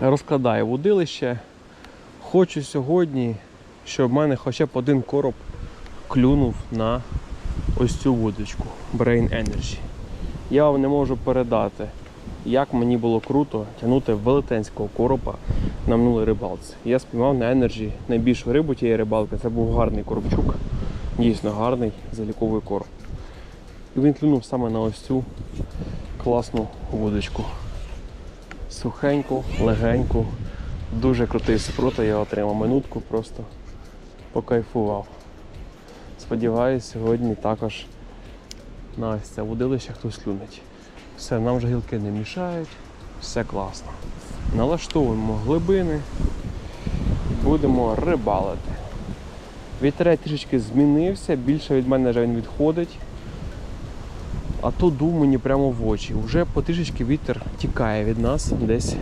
розкладаю вудилище. Хочу сьогодні, щоб в мене хоча б один короб клюнув на ось цю вудочку Brain Energy. Я вам не можу передати, як мені було круто тягнути велетенського коропа на минулій рибалці. Я спіймав на Energy найбільшу рибу тієї рибалки. Це був гарний коробчук, дійсно гарний заліковий короб. І він клюнув саме на ось цю класну вудочку. Сухеньку, легеньку, дуже крутий спрута я отримав минутку, просто покайфував. Сподіваюсь, сьогодні також на ось це водилище хтось клюнеть. Все, нам вже гілки не мішають, все класно. Налаштовуємо глибини будемо рибалити. Вітерець трішечки змінився, більше від мене вже він відходить. А то дув мені прямо в очі. Уже потрішечки вітер тікає від нас десь